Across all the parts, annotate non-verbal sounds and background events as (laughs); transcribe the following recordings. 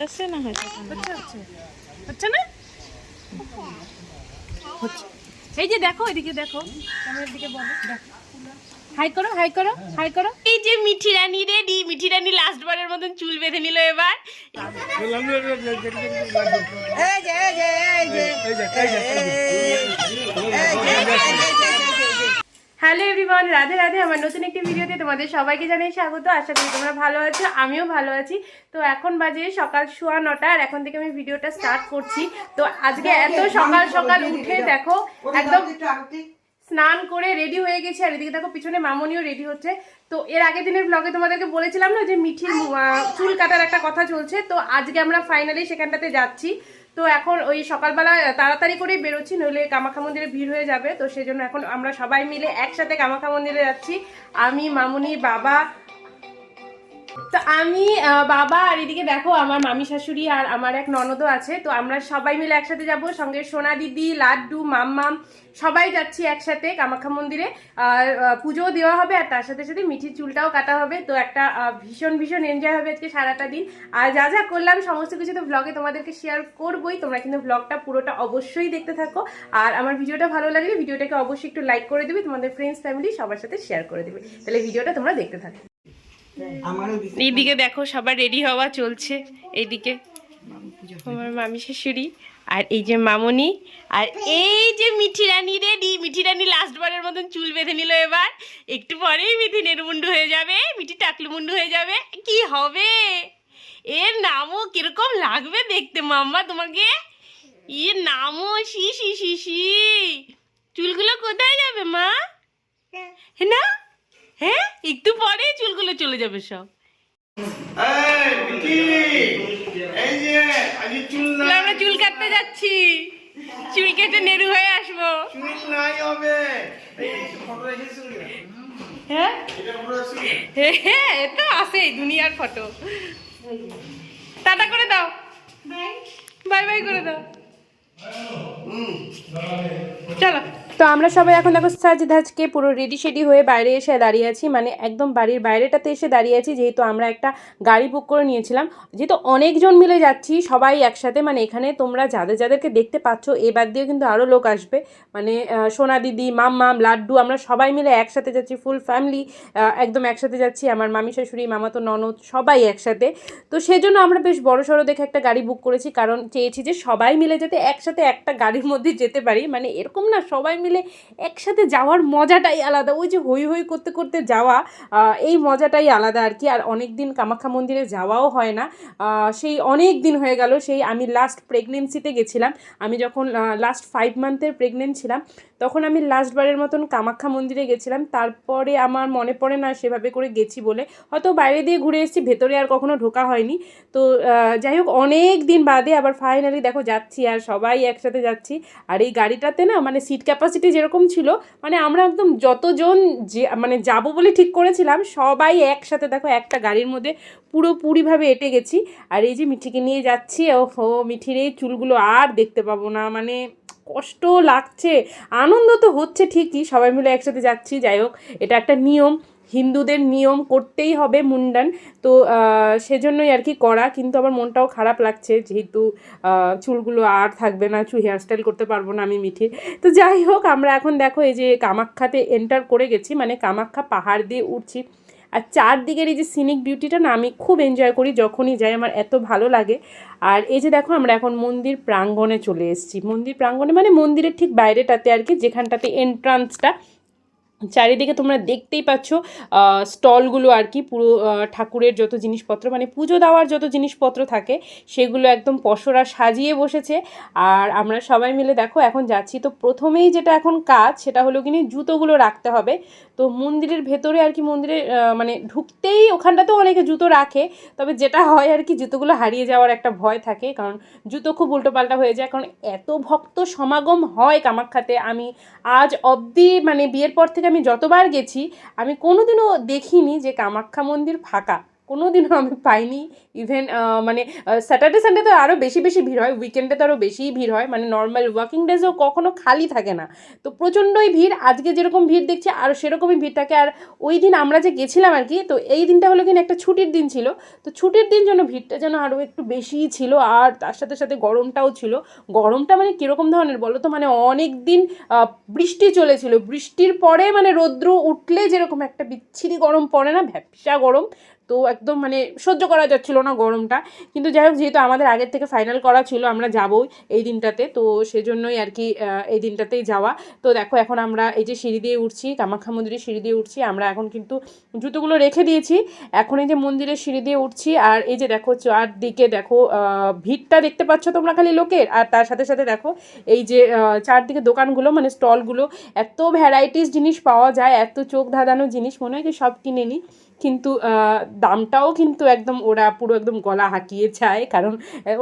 হচ্ছে না হচ্ছে? না? এই যে দেখো এদিকে দেখো। ক্যামেরার দিকে বলো। দেখো। হাই করো হাই করো হাই করো। এই যে মিঠি রানী রেডি মিঠি রানী লাস্ট বারের মতন চুল বেঁধে নিল এবার। হ্যালো এভরিওয়ান রাধে রাধে আমার নতুন একটি ভিডিওতে তোমাদের সবাইকে জানাই স্বাগত। আশা করি তোমরা ভালো আছো আমিও ভালো আছি। তো এখন বাজে সকাল সোয়া নটা আর এখন থেকে আমি ভিডিওটা স্টার্ট করছি। তো আজকে এত সকাল সকাল উঠে দেখো একদম স্নান করে রেডি হয়ে গেছি আর এদিকে দেখো পিছনে মামনিও রেডি হচ্ছে। তো এর আগের দিনের ব্লগে তোমাদেরকে বলেছিলাম না যে মিঠির চুল কাটার একটা কথা চলছে। তো আজকে আমরা ফাইনালি সেখানটাতে যাচ্ছি। তো এখন ওই সকালবেলা তাড়াতাড়ি করেই বেরোচ্ছি, নইলে কামাখ্যা মন্দিরে ভিড় হয়ে যাবে। তো সেজন্য এখন আমরা সবাই মিলে একসাথে কামাখ্যা মন্দিরে যাচ্ছি। আমি, মামুনি, বাবা তো আমি বাবা আর এদিকে দেখো আমার মামি শাশুড়ি আর আমার এক ননদও আছে। তো আমরা সবাই মিলে একসাথে যাব, সঙ্গে সোনা দিদি, লাড্ডু, মাম্মাম, সবাই যাচ্ছি একসাথে কামাখ্যা মন্দিরে। আর পুজোও দেওয়া হবে আর তার সাথে সাথে মিঠির চুলটাও কাটা হবে। তো একটা ভীষণ ভীষণ এনজয় হবে আজকে সারাটা দিন। আর যা যা করলাম, সমস্ত কিছু তো ব্লগে তোমাদেরকে শেয়ার করবোই। তোমরা কিন্তু ব্লগটা পুরোটা অবশ্যই দেখতে থাকো। আর আমার ভিডিওটা ভালো লাগলে ভিডিওটাকে অবশ্যই একটু লাইক করে দেবে। তোমাদের ফ্রেন্ডস ফ্যামিলি সবার সাথে শেয়ার করে দেবে। তাহলে ভিডিওটা তোমরা দেখতে থাকো। এইদিকে দেখো সবার রেডি হওয়া চলছে। এইদিকে আমার মামি শাশুড়ি আর এই যে মামনি আর এই যে মিঠি রানী রেডি মিঠি রানী লাস্ট বারের মতন চুল বেঁধে নিল এবার। একটু পরেই মিঠি নেরুমুন্ডু হয়ে যাবে, মিঠি টাকলু মুন্ডু হয়ে যাবে। কি হবে? এর নামও কীরকম লাগবে দেখতে মাম্মা তোমাকে? এর নামও শি শি শি শি চুলগুলো কোথায় যাবে মা হ্যাঁ না হ্যাঁ একটু পরে চুলগুলো চলে যাবে সব। আমরা চুল কাটতে যাচ্ছি। চুল কেটে নেরু হয়ে আসব। চুল নাই হবে। এই, এই ফটো রেখেছিস না? হ্যাঁ? এটা হ্যাঁ এ তো আছেই দুনিয়ার ফটো টাটা করে দাও। বাই বাই করে দাও। চলো। তো আমরা সবাই এখন দেখো সাজ ধাজকে পুরো রেডি শেডি হয়ে বাইরে এসে দাঁড়িয়ে আছি। মানে একদম বাড়ির বাইরেটাতে এসে দাঁড়িয়ে আছি, যেহেতু আমরা একটা গাড়ি বুক করে নিয়েছিলাম। যেহেতু অনেকজন মিলে যাচ্ছি, সবাই একসাথে। মানে এখানে তোমরা যাদের যাদেরকে দেখতে পাচ্ছ এবার দিয়েও কিন্তু আরও লোক আসবে। মানে সোনা দিদি মাম্মাম লাড্ডু, আমরা সবাই মিলে একসাথে যাচ্ছি ফুল ফ্যামিলি একদম একসাথে যাচ্ছি। আমার মামি শাশুড়ি, মামাতো, ননদ, সবাই একসাথে। তো সেজন্য আমরা বেশ বড় সড়ো দেখে একটা গাড়ি বুক করেছি, কারণ চেয়েছি যে সবাই মিলে যাতে একসাথে একটা গাড়ির মধ্যে যেতে পারি। মানে এরকম না, সবাই মিলে একসাথে যাওয়ার মজাটাই আলাদা। ওই যে হই হই করতে করতে যাওয়া এই মজাটাই আলাদা আর কি। আর অনেক দিন কামাখ্যা মন্দিরে যাওয়াও হয় না। সেই অনেক দিন হয়ে গেল, সেই আমি লাস্ট প্রেগনেন্সিতে গেছিলাম। আমি যখন লাস্ট ফাইভ মান্থের প্রেগনেন্ট ছিলাম তখন আমি লাস্টবারের মতন কামাখ্যা মন্দিরে গেছিলাম। তারপরে আমার মনে পড়ে না সেভাবে করে গেছি বলে। হয়তো বাইরে দিয়ে ঘুরে এসেছি, ভেতরে আর কখনো ঢোকা হয়নি। তো যাই হোক, অনেক দিন বাদে আবার ফাইনালি দেখো যাচ্ছি আর সবাই একসাথে যাচ্ছি। আর এই গাড়িটাতে না মানে সিট ক্যাপাসিটি যেরকম ছিল মানে আমরা একদম যতজন যে মানে যাব বলে ঠিক করেছিলাম, সবাই একসাথে দেখো একটা গাড়ির মধ্যে পুরোপুরিভাবে এটে গেছি। আর এই যে মিঠিকে নিয়ে যাচ্ছি ও হো মিঠির এই চুলগুলো আর দেখতে পাবো না। মানে কষ্ট লাগছে, আনন্দ তো হচ্ছে ঠিকই, সবাই মিলে একসাথে যাচ্ছি, যাই হোক, এটা একটা নিয়ম, হিন্দুদের নিয়ম করতেই হবে মুন্ডান, তো সেজন্যই আর কি করা, কিন্তু আমার মনটাও খারাপ লাগছে, যেহেতু চুলগুলো আর থাকবে না, চুল হেয়ারস্টাইল করতে পারব না আমি মিঠির তো যাই হোক, আমরা এখন দেখো এই যে কামাখ্যাতে এন্টার করে গেছি মানে কামাখ্যা পাহাড় দিয়ে উঠছি আর চারদিকের এই যে সিনিক বিউটিটা না আমি খুব এনজয় করি যখনই যাই, আমার এত ভালো লাগে। আর এই যে দেখো আমরা এখন মন্দির প্রাঙ্গণে চলে এসেছি। মন্দির প্রাঙ্গণে মানে মন্দিরের ঠিক বাইরেটাতে আর কি, যেখানটাতে এন্ট্রান্সটা চারিদিকে তোমরা দেখতেই পাচ্ছ স্টলগুলো আর কি পুরো ঠাকুরের যত জিনিসপত্র মানে পুজো দেওয়ার যত জিনিসপত্র থাকে, সেগুলো একদম পশরা সাজিয়ে বসেছে। আর আমরা সবাই মিলে দেখো, এখন যাচ্ছি। তো প্রথমেই যেটা এখন কাজ, সেটা হলো কিনি জুতোগুলো রাখতে হবে। তো মন্দিরের ভেতরে আর কি মন্দিরে মানে ঢুকতেই ওখানটাতেও অনেকে জুতো রাখে। তবে যেটা হয় আর কি, জুতোগুলো হারিয়ে যাওয়ার একটা ভয় থাকে। কারণ জুতো খুব উল্টোপাল্টা হয়ে যায়। কারণ এত ভক্ত সমাগম হয় কামাখ্যাতে। আমি আজ অবধি মানে বিয়ের পর থেকে আমি যতবার গেছি আমি কোনোদিনও দেখিনি যে কামাখ্যা মন্দির ফাঁকা। কোনো দিনও আমি পাইনি। ইভেন মানে স্যাটারডে সানডে তো আরও বেশি বেশি ভিড় হয়। উইকেন্ডে তো আরও বেশিই ভিড় হয়। মানে নর্মাল ওয়ার্কিং ডেজেও কখনো খালি থাকে না। তো প্রচণ্ডই ভিড়। আজকে যেরকম ভিড় দেখছি, আর সেরকমই ভিড় থাকে। আর ওই দিন আমরা যে গেছিলাম আর কি, তো এই দিনটা হলো কিন্তু একটা ছুটির দিন ছিল। তো ছুটির দিন যেন ভিড়টা যেন আরও একটু বেশিই ছিল, আর তার সাথে সাথে গরমটাও ছিল। গরমটা মানে কীরকম ধরনের বলো তো? মানে অনেক দিন বৃষ্টি চলেছিল। বৃষ্টির পরে মানে রৌদ্র উঠলে যেরকম একটা বিচ্ছিরি গরম পড়ে না? ভ্যাপসা গরম। তো একদম মানে সহ্য করা যাচ্ছিল না গরমটা। কিন্তু যাই হোক, যেহেতু আমাদের আগের থেকে ফাইনাল করা ছিল, আমরা যাবই এই দিনটাতে। তো সেজন্যই আর কি এই দিনটাতেই যাওয়া। তো দেখো, এখন আমরা এই যে সিঁড়ি দিয়ে উঠছি, কামাখ্যা মন্দিরের সিঁড়ি দিয়ে উঠছি, আমরা এখন কিন্তু জুতোগুলো রেখে দিয়েছি। এখন এই যে মন্দিরের সিঁড়ি দিয়ে উঠছি, আর এই যে দেখো, চারদিকে দেখো ভিড়টা দেখতে পাচ্ছ তোমরা খালি লোকের? আর তার সাথে সাথে দেখো, এই যে চারদিকে দোকানগুলো মানে স্টলগুলো, এত ভ্যারাইটিস জিনিস পাওয়া যায়, এত চোখ ধাঁধানো জিনিস, মনে হয় কি সব কিনে নিই। কিন্তু দামটাও কিন্তু একদম ওরা পুরো একদম গলা হাঁকিয়ে চায়। কারণ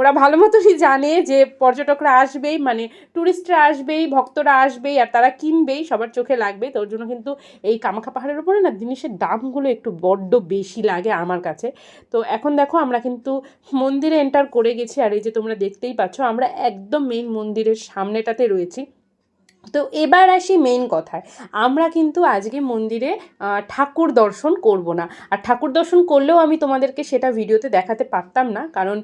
ওরা ভালো মতনই জানে যে পর্যটকরা আসবেই মানে ট্যুরিস্টরা আসবেই, ভক্তরা আসবেই, আর তারা কিনবেই, সবার চোখে লাগবে তোর জন্য কিন্তু এই কামাখ্যা পাহাড়ের উপরে না জিনিসের দামগুলো একটু বড্ড বেশি লাগে আমার কাছে। তো এখন দেখো আমরা কিন্তু মন্দিরে এন্টার করে গেছি, আর এই যে তোমরা দেখতেই পাচ্ছ, আমরা একদম মেইন মন্দিরের সামনেটাতে রয়েছি। তো এবার আসি মেইন কথায়। আমরা কিন্তু আজকে মন্দিরে ঠাকুর দর্শন করব না। আর ঠাকুর দর্শন করলেও আমি তোমাদেরকে সেটা ভিডিওতে দেখাতে পারতাম না, কারণ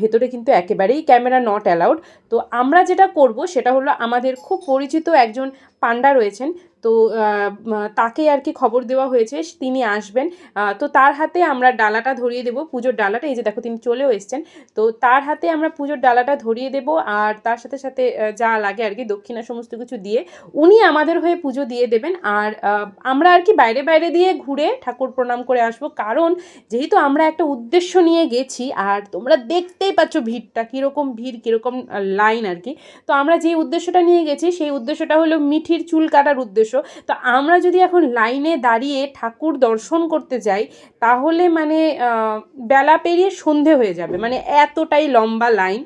ভেতরে কিন্তু একেবারেই ক্যামেরা নট অ্যালাউড তো আমরা যেটা করব সেটা হলো আমাদের খুব পরিচিত একজন পান্ডা রয়েছেন, তো তাকে আর কি খবর দেওয়া হয়েছে, তিনি আসবেন। তো তার হাতে আমরা ডালাটা ধরিয়ে দেবো, পুজোর ডালাটা, এই যে দেখো তিনি চলেও এসছেন। তো তার হাতে আমরা পুজোর ডালাটা ধরিয়ে দেবো আর তার সাথে সাথে যা লাগে আর কি দক্ষিণা সমস্ত কিছু দিয়ে উনি আমাদের হয়ে পুজো দিয়ে দেবেন। আর আমরা আর কি বাইরে বাইরে দিয়ে ঘুরে ঠাকুর প্রণাম করে আসব। কারণ যেহেতু আমরা একটা উদ্দেশ্য নিয়ে গেছি, আর তোমরা দেখতেই পাচ্ছ ভিড়টা, কীরকম ভিড়, কীরকম লাইন আর কি। তো আমরা যে উদ্দেশ্যটা নিয়ে গেছি, সেই উদ্দেশ্যটা হলো মিঠির চুল কাটার উদ্দেশ্য। তো আমরা যদি এখন লাইনে দাঁড়িয়ে ঠাকুর দর্শন করতে যাই, তাহলে মানে বেলা পেরিয়ে সন্ধে হয়ে যাবে। মানে এতটাই লম্বা লাইন।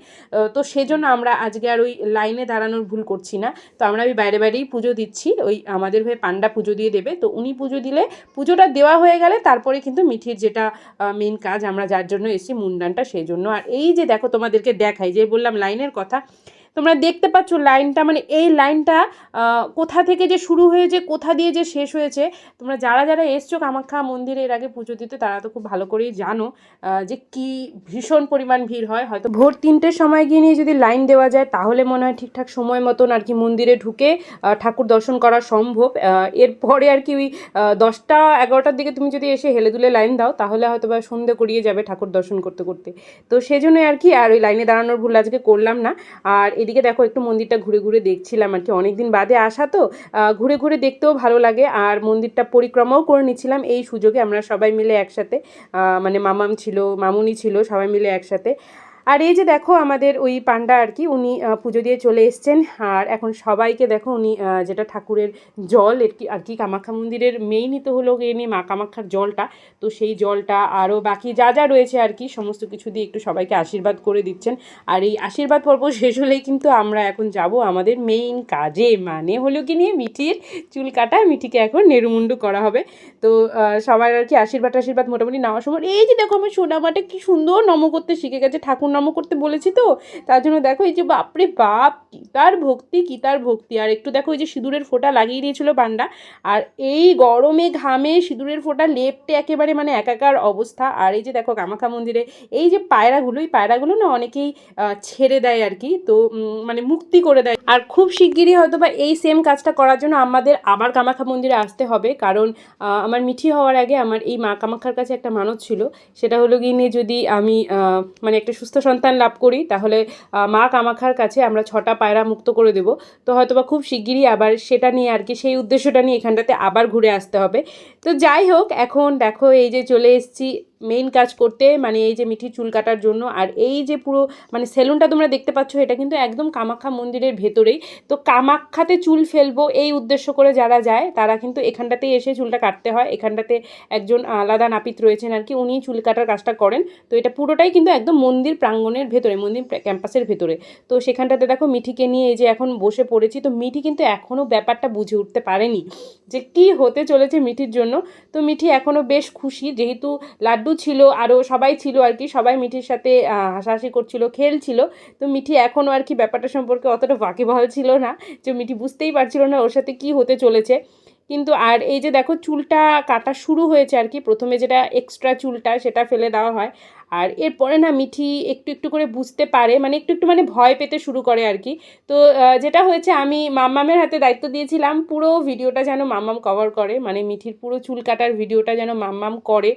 তো সেজন্য আমরা আজকে আর ওই লাইনে দাঁড়ানোর ভুল করছি না। তো আমরা ওই বাইরে বাইরেই পুজো দিচ্ছি। ওই আমাদের হয়ে পান্ডা পুজো দিয়ে দেবে। তো উনি পুজো দিলে পুজোটা দেওয়া হয়ে গেলে তারপরে কিন্তু মিঠির যেটা মেন কাজ আমরা যার জন্য এসেছি, মুন্ডানটা সেই জন্য আর এই যে দেখো তোমাদেরকে দেখাই, যে বললাম লাইনের কথা তোমরা দেখতে পাচ্ছ লাইনটা মানে এই লাইনটা কোথা থেকে যে শুরু হয়েছে, কোথা দিয়ে যে শেষ হয়েছে, তোমরা যারা যারা এসছো কামাখ্যা মন্দিরে এর আগে পুজো দিতে, তারা তো খুব ভালো করেই জানো যে কি ভীষণ পরিমাণ ভিড় হয়। হয়তো ভোর তিনটের সময় গিয়ে নিয়ে যদি লাইন দেওয়া যায়, তাহলে মনে হয় ঠিকঠাক সময় মতন আর কি মন্দিরে ঢুকে ঠাকুর দর্শন করা সম্ভব। এরপরে আর কি ওই দশটা, এগারোটার দিকে তুমি যদি এসে হেলে দুলে লাইন দাও, তাহলে হয়তো বা সন্ধে করিয়ে যাবে ঠাকুর দর্শন করতে করতে। তো সেই জন্য আর কি, আর ওই লাইনে দাঁড়ানোর ভুল আজকে করলাম না। আর এদিকে দেখো একটু মন্দিরটা ঘুরে ঘুরে দেখছিলাম আর কি। অনেকদিন বাদে আসা তো ঘুরে ঘুরে দেখতেও ভালো লাগে। আর মন্দিরটা পরিক্রমাও করে নিচ্ছিলাম। এই সুযোগে আমরা সবাই মিলে একসাথে মানে মামাম ছিল, মামুনি ছিল, সবাই মিলে একসাথে। আর এই যে দেখো আমাদের ওই পান্ডা আর কি, উনি পুজো দিয়ে চলে এসছেন। আর এখন সবাইকে দেখো উনি যেটা ঠাকুরের জল, এর কি, আর কি, কামাখ্যা মন্দিরের মেইনই তো হলো এনে মা কামাখ্যার জলটা। তো সেই জলটা আরও বাকি যা যা রয়েছে আর কি, সমস্ত কিছু দিয়ে একটু সবাইকে আশীর্বাদ করে দিচ্ছেন। আর এই আশীর্বাদ পর্ব (laughs) শেষ হলেই কিন্তু আমরা এখন যাব আমাদের মেইন কাজে মানে হলো কি নিয়ে, মিঠির চুল কাটা, মিঠিকে এখন নেরুমুন্ডু করা হবে। তো সবাই আর কি আশীর্বাদ আশীর্বাদ মোটামুটি নেওয়ার সময়। এই যে দেখো আমার সোনামাটা কি সুন্দর নম করতে শিখে গেছে ঠাকুর নম করতে বলেছি তো, তার জন্য দেখো এই যে বাপরে বাপ, কি তার ভক্তি, কি তার ভক্তি। আর একটু দেখো এই যে সিঁদুরের ফোঁটা লাগিয়ে দিয়েছিল পান্ডা। আর এই গরমে ঘামে সিঁদুরের ফোঁটা লেপটে একেবারে মানে একাকার অবস্থা। আর এই যে দেখো কামাখ্যা মন্দিরে এই যে পায়রাগুলো, এই পায়রাগুলো না অনেকেই ছেড়ে দেয় আর কি। তো মানে মুক্তি করে দেয়। আর খুব শিগগিরই হয়তো বা এই সেম কাজটা করার জন্য আমাদের আবার কামাখ্যা মন্দিরে আসতে হবে। কারণ আমার মিঠি হওয়ার আগে আমার এই মা কামাখ্যার কাছে একটা মানত ছিল। সেটা হলো গিয়ে নিয়ে যদি আমি মানে একটা সুস্থ সন্তান লাভ করি, তাহলে মা কামাখার কাছে আমরা ছটা পায়রা মুক্ত করে দেব। তো হয়তোবা খুব শিগগিরই আবার সেটা নিয়ে আর কি, সেই উদ্দেশ্যটা নিয়ে এখানটাতে আবার ঘুরে আসতে হবে। তো যাই হোক, এখন দেখো এই যে চলে এসেছি মেইন কাজ করতে মানে এই যে মিঠি চুল কাটার জন্য, আর এই যে পুরো মানে সেলুনটা তোমরা দেখতে পাচ্ছ, এটা কিন্তু একদম কামাখ্যা মন্দিরের ভেতরেই। তো কামাখ্যাতে চুল ফেলব এই উদ্দেশ্য করে যারা যায়, তারা কিন্তু এখানটাতেই এসে চুলটা কাটতে হয়। এখানটাতে একজন আলাদা নাপিত রয়েছেন আর কি উনি চুল কাটার কাজটা করেন। তো এটা পুরোটাই কিন্তু একদম মন্দির প্রাঙ্গণের ভেতরে, মন্দির ক্যাম্পাসের ভেতরে। তো সেখানটাতে দেখো মিঠিকে নিয়ে এই যে এখন বসে পড়েছি, তো মিঠি কিন্তু এখনও ব্যাপারটা বুঝে উঠতে পারেনি, যে কি হতে চলেছে মিঠির জন্য। তো মিঠি এখনও বেশ খুশি, যেহেতু লাড্ডু ছিল আরও সবাই ছিল আর কি, সবাই মিঠির সাথে হাসাহাসি করছিল, খেলছিল। তো মিঠি এখনও আর কি ব্যাপারটা সম্পর্কে অতটা বাকিবহাল ছিল না যে মিঠি বুঝতেই পারছিল না ওর সাথে কি হতে চলেছে। কিন্তু আর এই যে দেখো চুলটা কাটা শুরু হয়েছে আর কি, প্রথমে যেটা এক্সট্রা চুলটা সেটা ফেলে দেওয়া হয়। আর এরপরে না মিঠি একটু একটু করে বুঝতে পারে মানে একটু একটু মানে ভয় পেতে শুরু করে আর কি। তো যেটা হয়েছে আমি মাম্মামের হাতে দায়িত্ব দিয়েছিলাম, পুরো ভিডিওটা যেন মাম্মাম কভার করে মানে মিঠির পুরো চুল কাটার ভিডিওটা যেন মাম্মাম করে।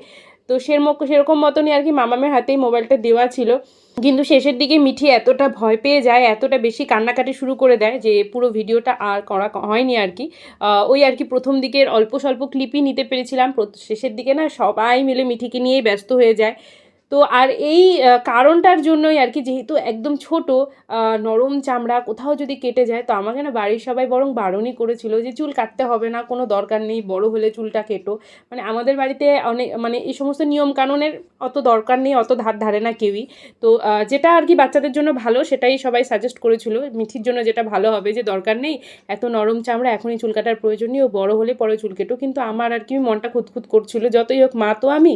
তো সেরকম সেরকম মতনই আর কি মামামের হাতেই মোবাইলটা দেওয়া ছিল। কিন্তু শেষের দিকে মিঠি এতটা ভয় পেয়ে যায়, এতটা বেশি কান্নাকাটি শুরু করে দেয় যে পুরো ভিডিওটা আর করা হয়নি আর কি। ওই আর কি প্রথম দিকের অল্প স্বল্প ক্লিপই নিতে পেরেছিলাম। শেষের দিকে না সবাই মিলে মিঠিকে নিয়েই ব্যস্ত হয়ে যায়। তো আর এই কারণটার জন্যই আর কি যেহেতু একদম ছোট নরম চামড়া কোথাও যদি কেটে যায় তো আমাকে না বাড়ির সবাই বরং বারণই করেছিল যে চুল কাটতে হবে না, কোনো দরকার নেই, বড় হলে চুলটা কেটো। মানে আমাদের বাড়িতে অনেক মানে এই সমস্ত নিয়ম কানুনের অত দরকার নেই, অত ধার ধারে না কেউই। তো যেটা আর কি বাচ্চাদের জন্য ভালো সেটাই সবাই সাজেস্ট করেছিল। মিঠির জন্য যেটা ভালো হবে যে দরকার নেই, এত নরম চামড়া এখনই চুল কাটার প্রয়োজন নেই, ও বড় হলে পরে চুল কেটো। কিন্তু আমার আর কি মনটা খুঁতখুত করছিল, যতই হোক মা তো আমি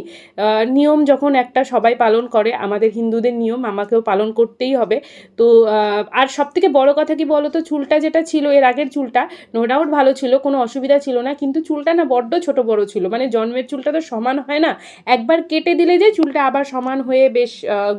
নিয়ম যখন একটা সবাই পালন করে, আমাদের হিন্দুদের নিয়ম আমাকেও পালন করতেই হবে। তো আর সব থেকে বড় কথা কি বলো তো চুলটা যেটা ছিল, এর আগের চুলটা নো ডাউট ভালো ছিল, কোনো অসুবিধা ছিল না, কিন্তু চুলটা না বড্ড ছোট বড় ছিল মানে জন্মের চুলটা তো সমান হয় না। একবার কেটে দিলে যে চুলটা আবার সমান হয়ে বেশ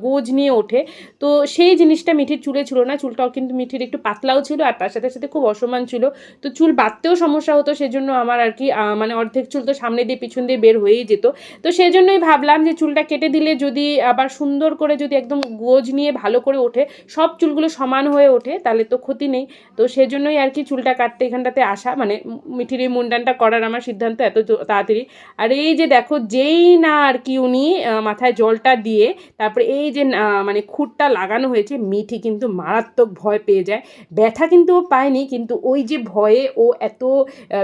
গোজ নিয়ে ওঠে। তো সেই জিনিসটা মিঠির চুলে ছিল না, চুলটাও কিন্তু মিঠির একটু পাতলাও ছিল, আর তার সাথে সাথে খুব অসমান ছিল। তো চুল বাঁধতেও সমস্যা হতো, সেজন্য আমার আর কি মানে অর্ধেক চুল তো সামনে দিয়ে পিছন দিয়ে বের হয়েই যেত। তো সেই জন্যই ভাবলাম যে চুলটা কেটে দিলে যদি আবার সুন্দর করে যদি একদম গোজ নিয়ে ভালো করে ওঠে, সব চুলগুলো সমান হয়ে ওঠে, তাহলে তো ক্ষতি নেই। তো সেজন্যই আর কি চুলটা কাটতে এখানটাতে আসা মানে মিঠির মুন্ডানটা করার আমার সিদ্ধান্ত এত তাড়াতাড়ি। আর এই যে দেখো, যেই না আর কি উনি মাথায় জলটা দিয়ে, তারপরে এই যে মানে খুঁটটা লাগানো হয়েছে, মিঠি কিন্তু মারাত্মক ভয় পেয়ে যায়। ব্যথা কিন্তু ও পায়নি, কিন্তু ওই যে ভয়ে ও এত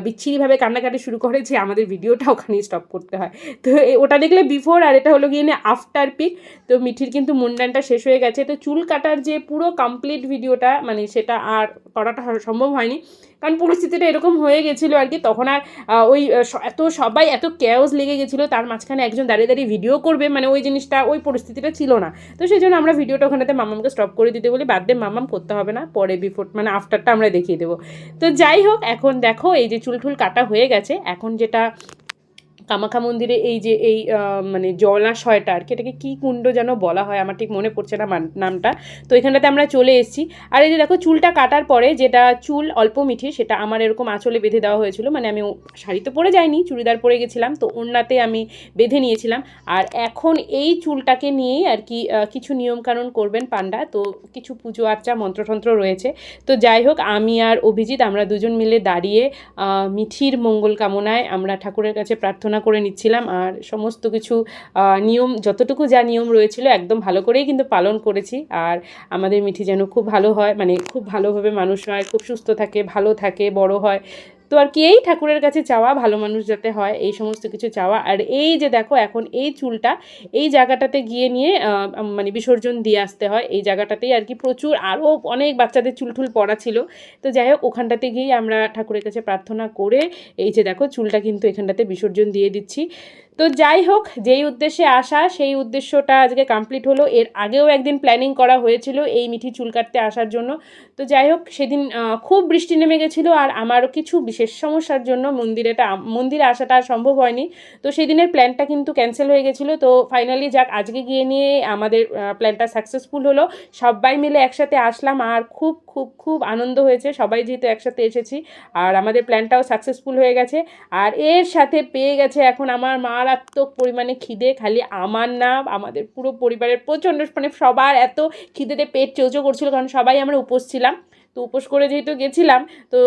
বিচ্ছিরিভাবে কান্নাকাটি শুরু করে যে আমাদের ভিডিওটা ওখানেই স্টপ করতে হয়। তো ওটা দেখলে বিফোর আর এটা হলো গিয়ে আফটার পিক। তো মিঠির কিন্তু মুন্ডানটা শেষ হয়ে গেছে। তো চুল কাটার যে পুরো কমপ্লিট ভিডিওটা মানে সেটা আর করাটা সম্ভব হয়নি। কারণ পরিস্থিতিটা এরকম হয়ে গেছিল আর কি। তখন আর ওই এত সবাই এত ক্যাওস লেগে গেছিল, তার মাঝখানে একজন দাঁড়িয়ে দাঁড়িয়ে ভিডিও করবে। মানে ওই জিনিসটা, ওই পরিস্থিতিটা ছিল না। তো সেই জন্য আমরা ভিডিওটা ওখানেতে মামামকে স্টপ করে দিতে বলি। বাদ দিয়ে মামাম করতে হবে না। পরে বিফোর মানে আফটারটা আমরা দেখিয়ে দেবো। তো যাই হোক, এখন দেখো, এই যে চুল টুল কাটা হয়ে গেছে। এখন যেটা কামাখ্যা মন্দিরে এই যে এই মানে জলাশয়টা আর কি, এটাকে কী কুণ্ড যেন বলা হয়, আমার ঠিক মনে পড়ছে না নামটা। তো এখানটাতে আমরা চলে এসেছি। আর এই যে দেখো, চুলটা কাটার পরে যেটা চুল অল্প মিঠি, সেটা আমার এরকম আঁচলে বেঁধে দেওয়া হয়েছিল। মানে আমি শাড়ি তো পরে যাইনি, চুড়িদার পরে গেছিলাম, তো ওড়নাতে আমি বেঁধে নিয়েছিলাম। আর এখন এই চুলটাকে নিয়েই আর কি কিছু নিয়মকানুন করবেন পান্ডা। তো কিছু পুজো আর্চা, মন্ত্রতন্ত্র রয়েছে। তো যাই হোক, আমি আর অভিজিৎ, আমরা দুজন মিলে দাঁড়িয়ে মিঠির মঙ্গল কামনায় আমরা ঠাকুরের কাছে প্রার্থনা করে নিচ্ছিলাম। আর সমস্ত কিছু নিয়ম, যতটুকু যা নিয়ম রয়েছিল একদম ভালো করেই কিন্তু পালন করেছি। আর আমাদের মিঠি যেন খুব ভালো হয় মানে খুব ভালোভাবে মানুষ হয়, খুব সুস্থ থাকে, ভালো থাকে, বড় হয়। তো আর কি, এই ঠাকুরের কাছে চাওয়া, ভালো মানুষ যাতে হয়, এই সমস্ত কিছু চাওয়া। আর এই যে দেখো, এখন এই চুলটা, এই জায়গাটাতে গিয়ে নিয়ে মানে বিসর্জন দিয়ে আসতে হয়। এই জায়গাটাতেই আর কি প্রচুর আরও অনেক বাচ্চাদের চুল টুল পড়া ছিল। তো যাই হোক, ওখানটাতে গিয়েই আমরা ঠাকুরের কাছে প্রার্থনা করে, এই যে দেখো, চুলটা কিন্তু এখানটাতে বিসর্জন দিয়ে দিচ্ছি। তো যাই হোক, যেই উদ্দেশ্যে আসা, সেই উদ্দেশ্যটা আজকে কমপ্লিট হলো। এর আগেও একদিন প্ল্যানিং করা হয়েছিল এই মিঠি চুল কাটতে আসার জন্য। তো যাই হোক, সেদিন খুব বৃষ্টি নেমে গেছিল আর আমারও কিছু বিশেষ সমস্যার জন্য মন্দিরেটা, মন্দিরে আসাটা সম্ভব হয়নি। তো সেই দিনের প্ল্যানটা কিন্তু ক্যান্সেল হয়ে গেছিল। তো ফাইনালি যাক, আজকে গিয়ে নিয়ে আমাদের প্ল্যানটা সাকসেসফুল হলো। সবাই মিলে একসাথে আসলাম আর খুব খুব খুব আনন্দ হয়েছে। সবাই যেহেতু একসাথে এসেছি আর আমাদের প্ল্যানটাও সাকসেসফুল হয়ে গেছে। আর এর সাথে পেয়ে গেছে এখন আমার মারাত্মক পরিমাণে খিদে, খালি আমার না, আমাদের পুরো পরিবারের প্রচণ্ড মানে সবার এত খিদেতে পেট চৌচো করছিল, কারণ সবাই আমরা উপোস ছিলাম। তো উপোস করে যেহেতু গেছিলাম, তো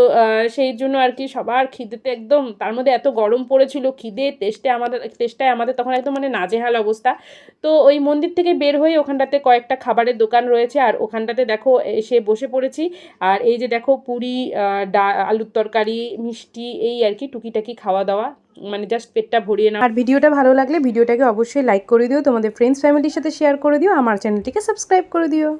সেই জন্য আর কি সবার খিদেতে একদম, তার মধ্যে এত গরম পড়েছিল, খিদে টেস্টে আমাদের টেস্টায় আমাদের তখন একদম মানে নাজেহাল অবস্থা। তো ওই মন্দির থেকে বের হয়ে ওখানটাতে কয়েকটা খাবারের দোকান রয়েছে, আর ওখানটাতে দেখো এসে বসে পড়েছি। আর এই যে দেখো পুরি ডা, আলুর তরকারি, মিষ্টি, এই আর কি টুকিটাকি খাওয়া দাওয়া মানে জাস্ট পেটটা ভরিয়ে না আর ভিডিওটা ভালো লাগলে ভিডিওটাকে অবশ্যই লাইক করে দিও, তোমাদের ফ্রেন্ডস ফ্যামিলির সাথে শেয়ার করে দিও, আমার চ্যানেলটিকে সাবস্ক্রাইব করে দিও।